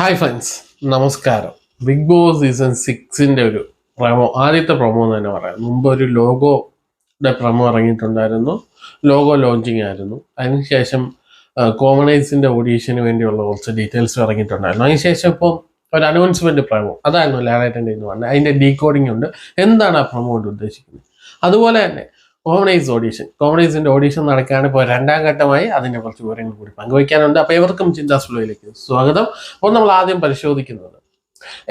Hi friends നമസ്കാരം. Big boss season സിക്സിന്റെ ഒരു പ്രൊമോ ആദ്യത്തെ പ്രൊമോ എന്ന് തന്നെ പറയാം. മുമ്പ് ഒരു ലോഗോയുടെ പ്രൊമോ ഇറങ്ങിയിട്ടുണ്ടായിരുന്നു. ലോഗോ ലോഞ്ചിങ് ആയിരുന്നു. അതിനുശേഷം കോമണൈസിന്റെ ഓഡീഷന് വേണ്ടിയുള്ള കുറച്ച് ഡീറ്റെയിൽസ് ഇറങ്ങിയിട്ടുണ്ടായിരുന്നു. അതിനുശേഷം ഇപ്പോൾ ഒരു അനൗൺസ്മെന്റ് പ്രൊമോ അതായിരുന്നു ലാലേറ്റന്റെ എന്ന് പറഞ്ഞത്. അതിന്റെ ഡീകോഡിംഗ് ഉണ്ട്. എന്താണ് ആ പ്രൊമോ കൊണ്ട് ഉദ്ദേശിക്കുന്നത്? അതുപോലെ തന്നെ കോമണൈസ് ഓഡീഷൻ കോമണൈസിന്റെ ഓഡീഷൻ നടക്കുകയാണ് ഇപ്പോൾ രണ്ടാം ഘട്ടമായി അതിന്റെ കുറച്ച് വിവരങ്ങൾ കൂടി പങ്കുവയ്ക്കാനുണ്ട്. അപ്പോൾ ഇവർക്കും ചിന്താ ഫ്ലോയിലേക്ക് സ്വാഗതം. അപ്പോൾ നമ്മൾ ആദ്യം പരിശോധിക്കുന്നത്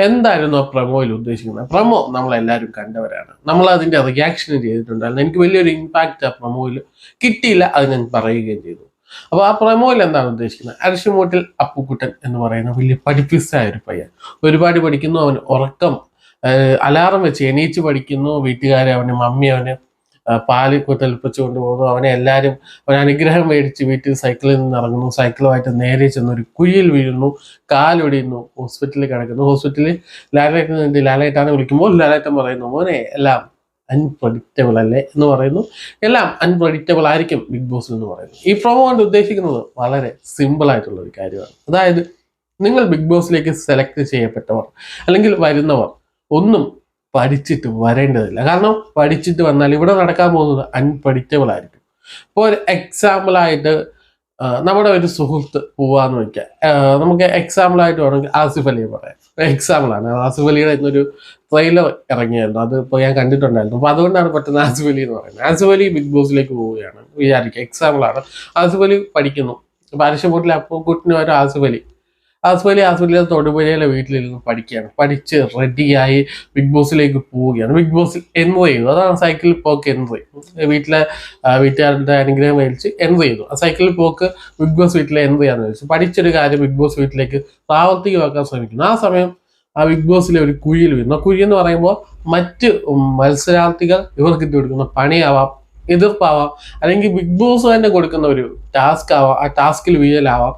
എന്തായിരുന്നു ആ പ്രമോയിൽ ഉദ്ദേശിക്കുന്നത്? പ്രമോ നമ്മൾ എല്ലാവരും കണ്ടവരാണ്. നമ്മൾ അതിന്റെ റിയാക്ഷൻ ചെയ്തിട്ടുണ്ടായിരുന്നു. എനിക്ക് വലിയൊരു ഇമ്പാക്റ്റ് ആ പ്രമോയിൽ കിട്ടിയില്ല അത് ഞാൻ പറയുകയും ചെയ്തു. അപ്പോൾ ആ പ്രമോയിൽ എന്താണ് ഉദ്ദേശിക്കുന്നത്? അരിശുമൂട്ടിൽ അപ്പുക്കുട്ടൻ എന്ന് പറയുന്ന വലിയ പഠിപ്പിസ്റ്റായ ഒരു പയ്യൻ. ഒരുപാട് പഠിക്കുന്നു അവൻ ഉറക്കം അലാറം വെച്ച് എണീച്ച് പഠിക്കുന്നു വീട്ടുകാരെ അവന് മമ്മി അവന് പാൽ കുത്തൽപ്പിച്ച് കൊണ്ടുപോകുന്നു അവനെ എല്ലാവരും അവൻ അനുഗ്രഹം മേടിച്ച് വീട്ടിൽ സൈക്കിളിൽ നിന്ന് ഇറങ്ങുന്നു. സൈക്കിളുമായിട്ട് നേരെ ചെന്ന് ഒരു കുഴിയിൽ വീഴുന്നു. കാലൊടിയുന്നു. ഹോസ്പിറ്റലിൽ കിടക്കുന്നു. ഹോസ്പിറ്റലിൽ ലാലേട്ടന് വേണ്ടി ലാലേട്ടാണ് വിളിക്കുമ്പോൾ ലാലേട്ടൻ പറയുന്നു മോനെ എല്ലാം അൺപ്രഡിക്റ്റബിൾ അല്ലേ? എന്ന് പറയുന്നു. എല്ലാം അൺപ്രഡിക്റ്റബിൾ ആയിരിക്കും ബിഗ് ബോസ് എന്ന് പറയുന്നു ഈ പ്രൊമോ കൊണ്ട് ഉദ്ദേശിക്കുന്നത് വളരെ സിമ്പിൾ ആയിട്ടുള്ള ഒരു കാര്യമാണ്. അതായത് നിങ്ങൾ ബിഗ് ബോസിലേക്ക് സെലക്ട് ചെയ്യപ്പെട്ടവർ അല്ലെങ്കിൽ വരുന്നവർ ഒന്നും പഠിച്ചിട്ട് വരേണ്ടതില്ല. കാരണം പഠിച്ചിട്ട് വന്നാൽ ഇവിടെ നടക്കാൻ പോകുന്നത് അൺപ്രഡിക്റ്റബിൾ ആയിരിക്കും. ഇപ്പോൾ ഒരു എക്സാമ്പിളായിട്ട് നമ്മുടെ ഒരു സുഹൃത്ത് പോവാന്ന് വെക്കാം. നമുക്ക് എക്സാമ്പിളായിട്ട് വേണമെങ്കിൽ ആസിഫ് അലിയെ പറയാം. എക്സാമ്പിളാണ് ആസിഫ് അലിയുടെ ഇന്നൊരു ട്രെയിലർ ഇറങ്ങിയായിരുന്നു. അത് ഇപ്പോൾ ഞാൻ കണ്ടിട്ടുണ്ടായിരുന്നു. അപ്പോൾ അതുകൊണ്ടാണ് പെട്ടെന്ന് ആസിഫ് അലി എന്ന് പറയുന്നത്. ആസിഫ് അലി ബിഗ് ബോസിലേക്ക് പോവുകയാണ്. വിചാരിക്കുക എക്സാമ്പിളാണ് ആസിഫ് അലി പഠിക്കുന്നു. അപ്പോൾ ബോട്ടിലെ അപ്പോൾ കുട്ടിന് ഒരു ആസിഫ് അലി. ആസിഫ് അലി ആസിഫ് അലിയുടെ തൊടുപുഴയിലെ വീട്ടിലിരുന്ന് പഠിക്കുകയാണ്. പഠിച്ച് റെഡിയായി ബിഗ് ബോസിലേക്ക് പോവുകയാണ്. ബിഗ് ബോസിൽ എൻട്രി ചെയ്തു? അതാണ് സൈക്കിളിൽ പോക്ക് എൻട്രി വീട്ടിലെ വീട്ടുകാരുടെ അനുഗ്രഹം മേടിച്ച് എൻട്രി ചെയ്തു? ആ സൈക്കിളിൽ പോക്ക് ബിഗ് ബോസ് വീട്ടിലെ എൻട്രി ചെയ്യാന്ന് ചോദിച്ചു. പഠിച്ചൊരു കാര്യം ബിഗ് ബോസ് വീട്ടിലേക്ക് പ്രാവർത്തികമാക്കാൻ ശ്രമിക്കുന്നു. ആ സമയം ആ ബിഗ് ബോസിലെ ഒരു കുഴിയിൽ വീഴുന്നു ആ കുഴി എന്ന് പറയുമ്പോൾ മറ്റ് മത്സരാർത്ഥികൾ ഇവർക്ക് ഇട്ട് കൊടുക്കുന്ന പണിയാവാം എതിർപ്പാവാം അല്ലെങ്കിൽ ബിഗ് ബോസ് തന്നെ കൊടുക്കുന്ന ഒരു ടാസ്ക് ആവാം ആ ടാസ്കിൽ വീഴലാവാം.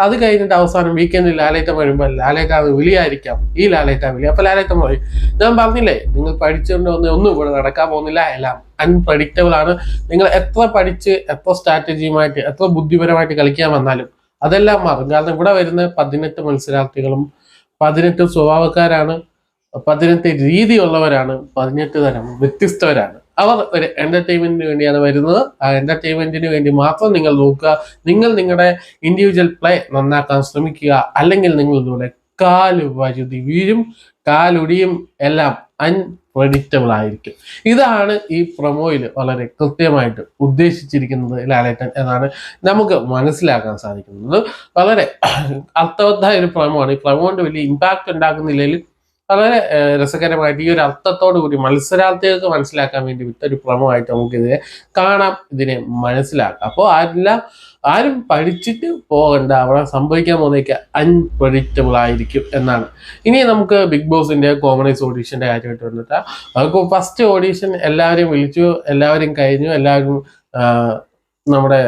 അത് കഴിഞ്ഞിട്ട് അവസാനം വീക്കെൻഡിൽ ലാലേറ്റം വരുമ്പോൾ ലാലേറ്റാണ് വിളിയായിരിക്കാം. ഈ ലാലേറ്റ വിളി. അപ്പൊ ലാലേറ്റം പറയും ഞാൻ പറഞ്ഞില്ലേ നിങ്ങൾ പഠിച്ചുകൊണ്ട് വന്ന് ഒന്നും ഇവിടെ നടക്കാൻ പോകുന്നില്ല. എല്ലാം അൺപ്രഡിക്റ്റബിൾ ആണ്. നിങ്ങൾ എത്ര പഠിച്ച് എത്ര സ്ട്രാറ്റജിയുമായിട്ട് എത്ര ബുദ്ധിപരമായിട്ട് കളിക്കാൻ വന്നാലും അതെല്ലാം മാറും. കാരണം ഇവിടെ വരുന്ന പതിനെട്ട് മത്സരാർത്ഥികളും പതിനെട്ട് സ്വഭാവക്കാരാണ്. പതിനെട്ട് രീതിയുള്ളവരാണ്. പതിനെട്ട് തരം വ്യത്യസ്തവരാണ്. അവർ ഒരു എന്റർടൈൻമെന്റിന് വേണ്ടിയാണ് വരുന്നത്. ആ എന്റർടൈൻമെന്റിന് വേണ്ടി മാത്രം നിങ്ങൾ നോക്കുക. നിങ്ങൾ നിങ്ങളുടെ ഇൻഡിവിജ്വൽ പ്ലേ നന്നാക്കാൻ ശ്രമിക്കുക. അല്ലെങ്കിൽ നിങ്ങൾ കാൽ വഴുതി വീഴും കാലൊടിയും എല്ലാം അൺപ്രഡിക്റ്റബിൾ ആയിരിക്കും. ഇതാണ് ഈ പ്രൊമോയിൽ വളരെ കൃത്യമായിട്ട് ഉദ്ദേശിച്ചിരിക്കുന്നത് ലാലേട്ടൻ എന്നാണ് നമുക്ക് മനസ്സിലാക്കാൻ സാധിക്കുന്നത്. വളരെ അർത്ഥവത്തായ ഒരു പ്രൊമോ ആണ്. ഈ പ്രൊമോണ്ട് വലിയ ഇമ്പാക്റ്റ് ഉണ്ടാക്കുന്നില്ലെങ്കിൽ വളരെ രസകരമായിട്ട് ഈ ഒരു അർത്ഥത്തോടു കൂടി മത്സരാർത്ഥികൾക്ക് മനസ്സിലാക്കാൻ വേണ്ടി വിട്ടൊരു ക്രമമായിട്ട് നമുക്കിതിനെ കാണാം ഇതിനെ മനസ്സിലാക്കാം. അപ്പോൾ ആരെല്ലാം ആരും പഠിച്ചിട്ട് പോകണ്ട അവിടെ സംഭവിക്കാൻ പോകുന്നതൊക്കെ അൺപ്രഡിക്റ്റബിൾ ആയിരിക്കും എന്നാണ്. ഇനി നമുക്ക് ബിഗ് ബോസിന്റെ കോമണൈസ് ഓഡീഷന്റെ കാര്യമായിട്ട് വന്നിട്ട് അവർക്ക് ഫസ്റ്റ് ഓഡീഷൻ എല്ലാവരെയും വിളിച്ചു എല്ലാവരും കഴിഞ്ഞു എല്ലാവരും നമ്മുടെ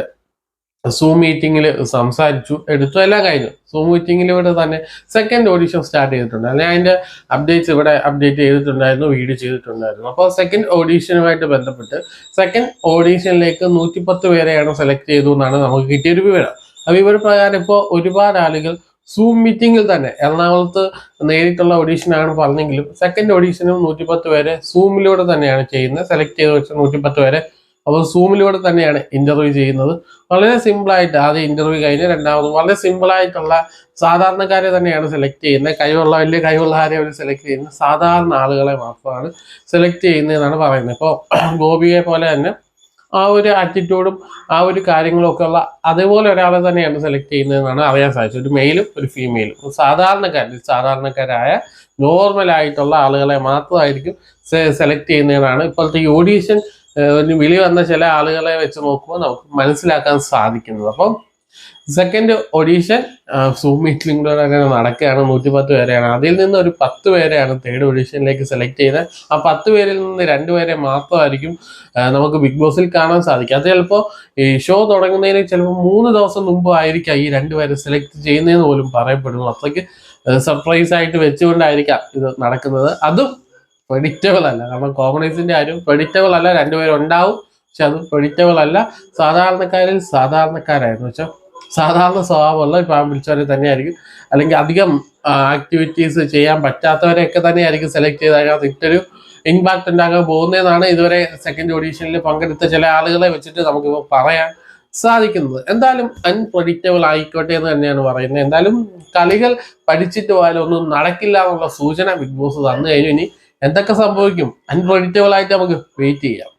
സൂം മീറ്റിങ്ങിൽ സംസാരിച്ചു എടുത്തു എല്ലാം കഴിഞ്ഞു. സൂം ഇവിടെ തന്നെ സെക്കൻഡ് ഓഡിഷൻ സ്റ്റാർട്ട് ചെയ്തിട്ടുണ്ട്. അല്ലെങ്കിൽ അതിന്റെ അപ്ഡേറ്റ്സ് ഇവിടെ അപ്ഡേറ്റ് ചെയ്തിട്ടുണ്ടായിരുന്നു വീഡിയോ ചെയ്തിട്ടുണ്ടായിരുന്നു. അപ്പോൾ സെക്കൻഡ് ഓഡീഷനുമായിട്ട് ബന്ധപ്പെട്ട് സെക്കൻഡ് ഓഡീഷനിലേക്ക് നൂറ്റിപ്പത്ത് പേരെയാണ് സെലക്ട് ചെയ്തു എന്നാണ് നമുക്ക് കിട്ടിയൊരു വിവരം. ആ വിവരപ്രകാരം ഇപ്പോൾ ഒരുപാട് ആളുകൾ സൂം മീറ്റിങ്ങിൽ തന്നെ എറണാകുളത്ത് നേരിട്ടുള്ള ഓഡീഷനാണ് പറഞ്ഞെങ്കിലും സെക്കൻഡ് ഓഡീഷനും നൂറ്റിപ്പത്ത് പേരെ സൂമിലൂടെ തന്നെയാണ് ചെയ്യുന്നത്. സെലക്ട് ചെയ്ത് വെച്ച നൂറ്റിപ്പത്ത് പേരെ അവർ സൂമിലൂടെ തന്നെയാണ് ഇന്റർവ്യൂ ചെയ്യുന്നത്. വളരെ സിമ്പിൾ ആയിട്ട് ആദ്യം ഇന്റർവ്യൂ കഴിഞ്ഞ് രണ്ടാമത് വളരെ സിമ്പിൾ ആയിട്ടുള്ള സാധാരണക്കാരെ തന്നെയാണ് സെലക്ട് ചെയ്യുന്നത്. കഴിവുള്ള വലിയ കഴിവുള്ള ആരെ അവർ സെലക്ട് ചെയ്യുന്നത്? സാധാരണ ആളുകളെ മാത്രമാണ് സെലക്ട് ചെയ്യുന്നതെന്നാണ് പറയുന്നത്. ഇപ്പോൾ ഗോപിയെ പോലെ തന്നെ ആ ഒരു ആറ്റിറ്റ്യൂഡും ആ ഒരു കാര്യങ്ങളും ഒക്കെ ഉള്ള അതേപോലെ ഒരാളെ തന്നെയാണ് സെലക്ട് ചെയ്യുന്നതെന്നാണ് അറിയാൻ സാധിച്ചത്. ഒരു മെയിലും ഒരു ഫീമെയിലും സാധാരണക്കാരിൽ സാധാരണക്കാരായ നോർമൽ ആയിട്ടുള്ള ആളുകളെ മാത്രമായിരിക്കും സെലക്ട് ചെയ്യുന്നതെന്നാണ് ഇപ്പോഴത്തെ ഓഡീഷൻ ഒരു വിളി വന്ന ചില ആളുകളെ വെച്ച് നോക്കുമ്പോൾ നമുക്ക് മനസ്സിലാക്കാൻ സാധിക്കുന്നത്. അപ്പം സെക്കൻഡ് ഓഡീഷൻ സൂം മീറ്റിലും കൂടെ അങ്ങനെ നടക്കുകയാണ്. നൂറ്റിപ്പത്ത് പേരെയാണ്. അതിൽ നിന്ന് ഒരു പത്ത് പേരെയാണ് തേർഡ് ഓഡീഷനിലേക്ക് സെലക്ട് ചെയ്തത്. ആ പത്ത് പേരിൽ നിന്ന് രണ്ടുപേരെ മാത്രമായിരിക്കും നമുക്ക് ബിഗ് ബോസിൽ കാണാൻ സാധിക്കും അത് ചിലപ്പോൾ ഈ ഷോ തുടങ്ങുന്നതിന് ചിലപ്പോൾ മൂന്ന് ദിവസം മുമ്പ് ആയിരിക്കാം ഈ രണ്ടുപേരെ സെലക്ട് ചെയ്യുന്നതെന്ന് പോലും പറയപ്പെടുന്നു അത്രയ്ക്ക് സർപ്രൈസ് ആയിട്ട് വെച്ചുകൊണ്ടായിരിക്കാം ഇത് നടക്കുന്നത്. അതും പ്രഡിക്റ്റബിൾ അല്ല. കാരണം കോൺഗ്രസിന്റെ ആരും പ്രഡിക്റ്റബിൾ അല്ല. രണ്ടുപേരും ഉണ്ടാവും പക്ഷെ അത് പ്രഡിക്റ്റബിൾ അല്ല. സാധാരണക്കാരിൽ സാധാരണക്കാരായിരുന്നു. വെച്ചാൽ സാധാരണ സ്വഭാവമുള്ള ഇപ്പം വിളിച്ചവരെ തന്നെയായിരിക്കും. അല്ലെങ്കിൽ അധികം ആക്ടിവിറ്റീസ് ചെയ്യാൻ പറ്റാത്തവരെയൊക്കെ തന്നെയായിരിക്കും സെലക്ട് ചെയ്ത് അതിനകത്ത് ഇട്ടൊരു ഇമ്പാക്ട് ഉണ്ടാകാൻ പോകുന്നതെന്നാണ് ഇതുവരെ സെക്കൻഡ് ഓഡീഷനിൽ പങ്കെടുത്ത ചില ആളുകളെ വെച്ചിട്ട് നമുക്ക് പറയാൻ സാധിക്കുന്നത്. എന്തായാലും അൺപ്രഡിക്റ്റബിൾ ആയിക്കോട്ടെ എന്ന് തന്നെയാണ് പറയുന്നത്. എന്തായാലും കളികൾ പഠിച്ചിട്ട് പോയാലും ഒന്നും നടക്കില്ല എന്നുള്ള സൂചന ബിഗ് ബോസ് തന്നു കഴിഞ്ഞു. ഇനി എന്തൊക്കെ സംഭവിക്കും? അൺപ്രഡിക്റ്റബിൾ ആയിട്ട് നമുക്ക് വെയിറ്റ് ചെയ്യാം.